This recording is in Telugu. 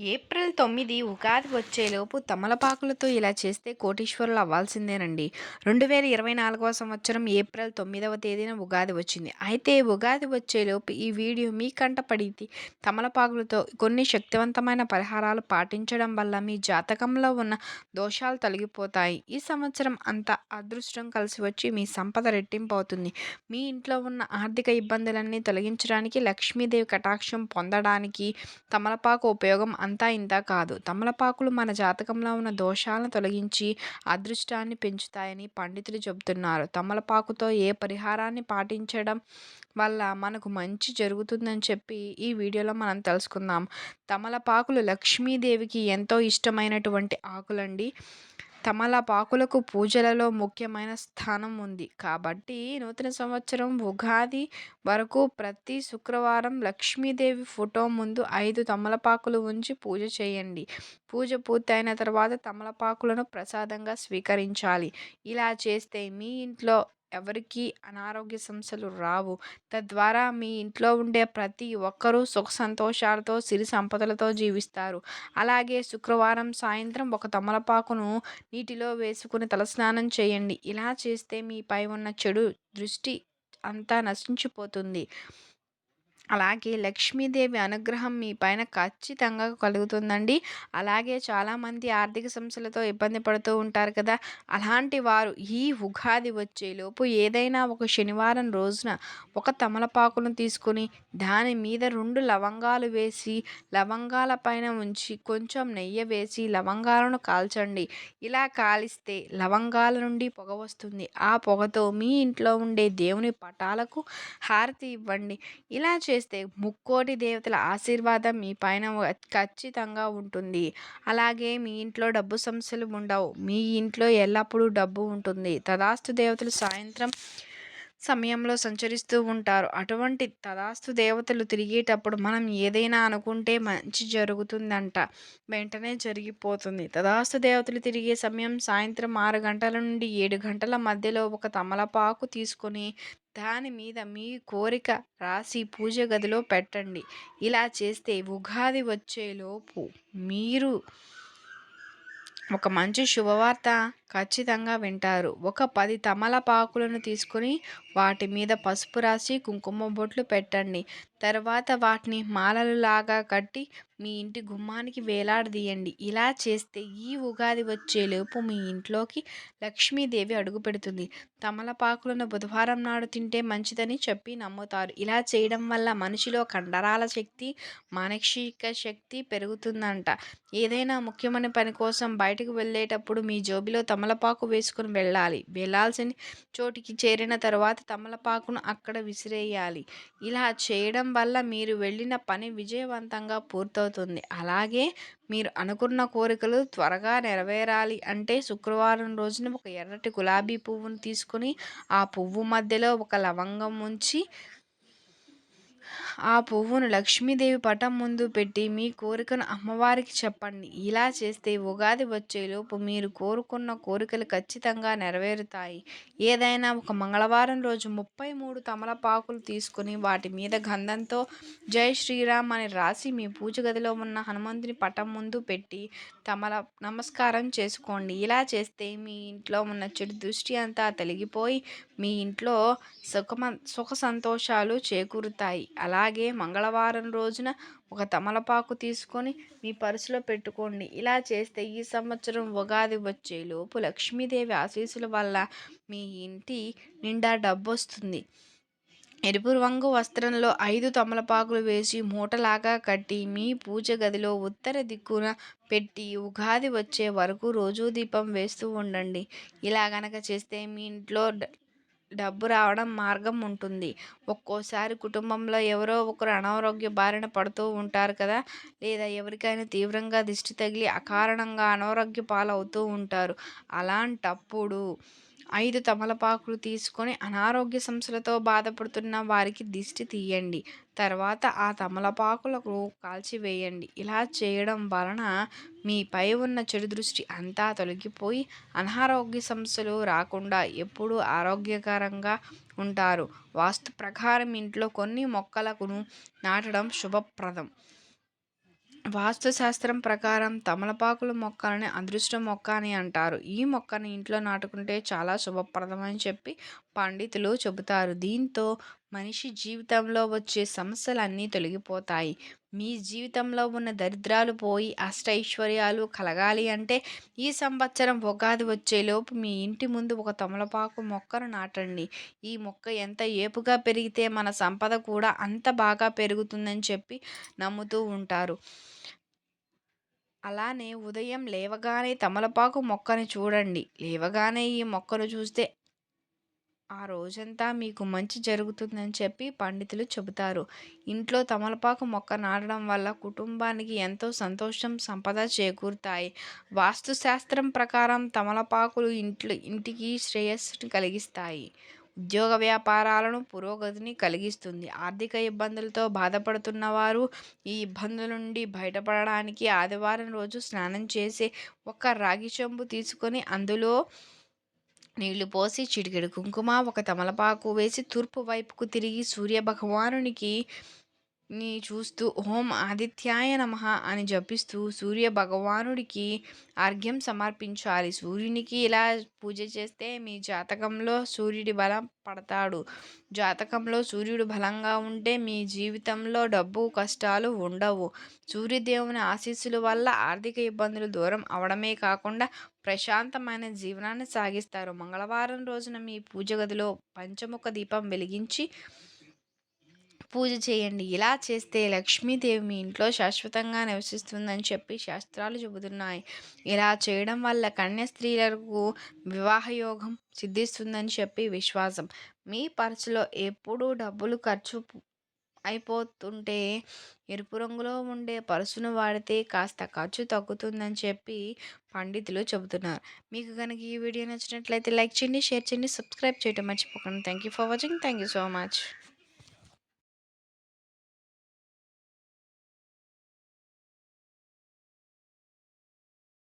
ఏప్రిల్ తొమ్మిది ఉగాది వచ్చేలోపు తమలపాకులతో ఇలా చేస్తే కోటీశ్వరులు అవ్వాల్సిందేనండి. రెండు వేల ఇరవై నాలుగవ సంవత్సరం ఏప్రిల్ తొమ్మిదవ తేదీన ఉగాది వచ్చింది. అయితే ఉగాది వచ్చేలోపు ఈ వీడియో మీ కంట పడింది. తమలపాకులతో కొన్ని శక్తివంతమైన పరిహారాలు పాటించడం వల్ల మీ జాతకంలో ఉన్న దోషాలు తొలగిపోతాయి. ఈ సంవత్సరం అంత అదృష్టం కలిసి వచ్చి మీ సంపద రెట్టింపు అవుతుంది మీ ఇంట్లో ఉన్న ఆర్థిక ఇబ్బందులన్నీ తొలగించడానికి లక్ష్మీదేవి కటాక్షం పొందడానికి తమలపాకు ఉపయోగం అంతా ఇంత కాదు. తమలపాకులు మన జాతకంలో ఉన్న దోషాలను తొలగించి అదృష్టాన్ని పెంచుతాయని పండితులు చెబుతున్నారు. తమలపాకుతో ఏ పరిహారాన్ని పాటించడం వల్ల మనకు మంచి జరుగుతుందని చెప్పి ఈ వీడియోలో మనం తెలుసుకుందాం. తమలపాకులు లక్ష్మీదేవికి ఎంతో ఇష్టమైనటువంటి ఆకులండి. తమలపాకులకు పూజలలో ముఖ్యమైన స్థానం ఉంది. కాబట్టి నూతన సంవత్సరం ఉగాది వరకు ప్రతి శుక్రవారం లక్ష్మీదేవి ఫోటో ముందు ఐదు తమలపాకులు ఉంచి పూజ చేయండి. పూజ పూర్తయిన తర్వాత తమలపాకులను ప్రసాదంగా స్వీకరించాలి. ఇలా చేస్తే మీ ఇంట్లో ఎవరికీ అనారోగ్య సమస్యలు రావు. తద్వారా మీ ఇంట్లో ఉండే ప్రతి ఒక్కరూ సుఖ సంతోషాలతో సిరి సంపదలతో జీవిస్తారు. అలాగే శుక్రవారం సాయంత్రం ఒక తమలపాకును నీటిలో వేసుకుని తలస్నానం చేయండి. ఇలా చేస్తే మీపై ఉన్న చెడు దృష్టి అంతా నశించిపోతుంది. అలాగే లక్ష్మీదేవి అనుగ్రహం మీ పైన ఖచ్చితంగా కలుగుతుందండి. అలాగే చాలామంది ఆర్థిక సమస్యలతో ఇబ్బంది పడుతూ ఉంటారు కదా. అలాంటి వారు ఈ ఉగాది వచ్చేలోపు ఏదైనా ఒక శనివారం రోజున ఒక తమలపాకును తీసుకొని దాని మీద రెండు లవంగాలు వేసి లవంగాల పైన ఉంచి కొంచెం నెయ్యి వేసి లవంగాలను కాల్చండి. ఇలా కాలిస్తే లవంగాల నుండి పొగ వస్తుంది. ఆ పొగతో మీ ఇంట్లో ఉండే దేవుని పటాలకు హారతి ఇవ్వండి. ఇలా చేస్తే ముక్కోటి దేవతల ఆశీర్వాదం మీ పైన ఖచ్చితంగా ఉంటుంది. అలాగే మీ ఇంట్లో డబ్బు సమస్యలు ఉండవు. మీ ఇంట్లో ఎల్లప్పుడూ డబ్బు ఉంటుంది. తదాస్తు దేవతలు సాయంత్రం సమయంలో సంచరిస్తూ ఉంటారు. అటువంటి తదాస్తు దేవతలు తిరిగేటప్పుడు మనం ఏదైనా అనుకుంటే మంచి జరుగుతుందంట. వెంటనే జరిగిపోతుంది. తదాస్తు దేవతలు తిరిగే సమయం సాయంత్రం ఆరు గంటల నుండి ఏడు గంటల మధ్యలో ఒక తమలపాకు తీసుకొని దాని మీద మీ కోరిక రాసి పూజ గదిలో పెట్టండి. ఇలా చేస్తే ఉగాది వచ్చేలోపు మీరు ఒక మంచి శుభవార్త ఖచ్చితంగా వింటారు. ఒక పది తమలపాకులను తీసుకొని వాటి మీద పసుపు రాసి కుంకుమ బొట్లు పెట్టండి. తర్వాత వాటిని మాలలు లాగా కట్టి మీ ఇంటి గుమ్మానికి వేలాడదీయండి. ఇలా చేస్తే ఈ ఉగాది వచ్చేలోపు మీ ఇంట్లోకి లక్ష్మీదేవి అడుగు పెడుతుంది. తమలపాకులను బుధవారం నాడు తింటే మంచిదని చెప్పి నమ్ముతారు. ఇలా చేయడం వల్ల మనిషిలో కండరాల శక్తి మానసిక శక్తి పెరుగుతుందంట. ఏదైనా ముఖ్యమైన పని కోసం బయటకు వెళ్ళేటప్పుడు మీ జోబిలో తమలపాకు వేసుకుని వెళ్ళాలి. వెళ్ళాల్సిన చోటికి చేరిన తర్వాత తమలపాకును అక్కడ విసిరేయాలి. ఇలా చేయడం వల్ల మీరు వెళ్ళిన పని విజయవంతంగా పూర్తవుతుంది. అలాగే మీరు అనుకున్న కోరికలు త్వరగా నెరవేరాలి అంటే శుక్రవారం రోజున ఒక ఎర్రటి గులాబీ పువ్వును తీసుకుని ఆ పువ్వు మధ్యలో ఒక లవంగం ఉంచి ఆ పువ్వును లక్ష్మీదేవి పటం ముందు పెట్టి మీ కోరికను అమ్మవారికి చెప్పండి. ఇలా చేస్తే ఉగాది వచ్చేలోపు మీరు కోరుకున్న కోరికలు ఖచ్చితంగా నెరవేరుతాయి. ఏదైనా ఒక మంగళవారం రోజు ముప్పై మూడు తమలపాకులు తీసుకుని వాటి మీద గంధంతో జై శ్రీరామ్ అని రాసి మీ పూజ గదిలో ఉన్న హనుమంతుని పటం ముందు పెట్టి తమల నమస్కారం చేసుకోండి. ఇలా చేస్తే మీ ఇంట్లో ఉన్న చెడు దృష్టి అంతా తొలగిపోయి మీ ఇంట్లో సుఖమ సుఖ సంతోషాలు చేకూరుతాయి. అలాగే మంగళవారం రోజున ఒక తమలపాకు తీసుకొని మీ పర్సులో పెట్టుకోండి. ఇలా చేస్తే ఈ సంవత్సరం ఉగాది వచ్చేలోపు లక్ష్మీదేవి ఆశీస్సుల వల్ల మీ ఇంటి నిండా డబ్బు వస్తుంది ఎరుపు రంగు వస్త్రంలో ఐదు తమలపాకులు వేసి మూటలాగా కట్టి మీ పూజ గదిలో ఉత్తర దిక్కున పెట్టి ఉగాది వచ్చే వరకు రోజు దీపం వేస్తూ ఉండండి. ఇలా గనక చేస్తే మీ ఇంట్లో డబ్బు రావడం మార్గం ఉంటుంది. ఒక్కోసారి కుటుంబంలో ఎవరో ఒకరు అనారోగ్య బారిన పడుతూ ఉంటారు కదా! లేదా ఎవరికైనా తీవ్రంగా దిష్టి తగిలి అకారణంగా అనారోగ్య పాలవుతూ ఉంటారు. అలాంటప్పుడు ఐదు తమలపాకులు తీసుకొని అనారోగ్య సమస్యలతో బాధపడుతున్న వారికి దిష్టి తీయండి. తర్వాత ఆ తమలపాకులకు కాల్చివేయండి ఇలా చేయడం వలన మీపై ఉన్న చెడు దృష్టి అంతా తొలగిపోయి అనారోగ్య సమస్యలు రాకుండా ఎప్పుడూ ఆరోగ్యకరంగా ఉంటారు. వాస్తు ప్రకారం ఇంట్లో కొన్ని మొక్కలకు నాటడం శుభప్రదం. వాస్తుశాస్త్రం ప్రకారం తమలపాకుల మొక్కలని అదృష్ట మొక్క అని అంటారు. ఈ మొక్కని ఇంట్లో నాటుకుంటే చాలా శుభప్రదమని చెప్పి పండితులు చెబుతారు. దీంతో మనిషి జీవితంలో వచ్చే సమస్యలన్నీ తొలగిపోతాయి. మీ జీవితంలో ఉన్న దరిద్రాలు పోయి అష్టైశ్వర్యాలు కలగాలి అంటే ఈ సంవత్సరం ఉగాది వచ్చేలోపు మీ ఇంటి ముందు ఒక తమలపాకు మొక్కను నాటండి. ఈ మొక్క ఎంత ఏపుగా పెరిగితే మన సంపద కూడా అంత బాగా పెరుగుతుందని చెప్పి నమ్ముతూ ఉంటారు. అలానే ఉదయం లేవగానే తమలపాకు మొక్కని చూడండి. లేవగానే ఈ మొక్కను చూస్తే ఆ రోజంతా మీకు మంచి జరుగుతుందని చెప్పి పండితులు చెబుతారు. ఇంట్లో తమలపాకు మొక్క నాటడం వల్ల కుటుంబానికి ఎంతో సంతోషం సంపద చేకూరుతాయి. వాస్తుశాస్త్రం ప్రకారం తమలపాకులు ఇంట్లో ఇంటికి శ్రేయస్సుని కలిగిస్తాయి. ఉద్యోగ వ్యాపారాలను పురోగతిని కలిగిస్తుంది. ఆర్థిక ఇబ్బందులతో బాధపడుతున్న వారు ఈ ఇబ్బందుల నుండి బయటపడడానికి ఆదివారం రోజు స్నానం చేసి ఒక రాగి చెంబు తీసుకొని అందులో నీళ్ళు పోసి చిటికెడు కుంకుమ ఒక తమలపాకు వేసి తూర్పు వైపుకు తిరిగి సూర్య భగవానునికి ని చూస్తూ ఓం ఆదిత్యాయ నమ అని జపిస్తూ సూర్య భగవానుడికి అర్ఘ్యం సమర్పించాలి. సూర్యునికి ఇలా పూజ చేస్తే మీ జాతకంలో సూర్యుడి బలం పడతాడు. జాతకంలో సూర్యుడు బలంగా ఉంటే మీ జీవితంలో డబ్బు కష్టాలు ఉండవు. సూర్యదేవుని ఆశీస్సుల వల్ల ఆర్థిక ఇబ్బందులు దూరం అవడమే కాకుండా ప్రశాంతమైన జీవనాన్ని సాగిస్తారు. మంగళవారం రోజున మీ పూజ గదిలో పంచముఖ దీపం వెలిగించి పూజ చేయండి. ఇలా చేస్తే లక్ష్మీదేవి మీ ఇంట్లో శాశ్వతంగా నివసిస్తుందని చెప్పి శాస్త్రాలు చెబుతున్నాయి. ఇలా చేయడం వల్ల కన్య స్త్రీలకు వివాహయోగం సిద్ధిస్తుందని చెప్పి విశ్వాసం. మీ పర్సులో ఎప్పుడూ డబ్బులు ఖర్చు అయిపోతుంటే ఎరుపు రంగులో ఉండే పర్సును వాడితే కాస్త ఖర్చు తగ్గుతుందని చెప్పి పండితులు చెబుతున్నారు. మీకు కనుక ఈ వీడియో నచ్చినట్లయితే లైక్ చేయండి షేర్ చేయండి సబ్స్క్రైబ్ చేయడం మర్చిపోకండి. Thank you for watching. Thank you so much.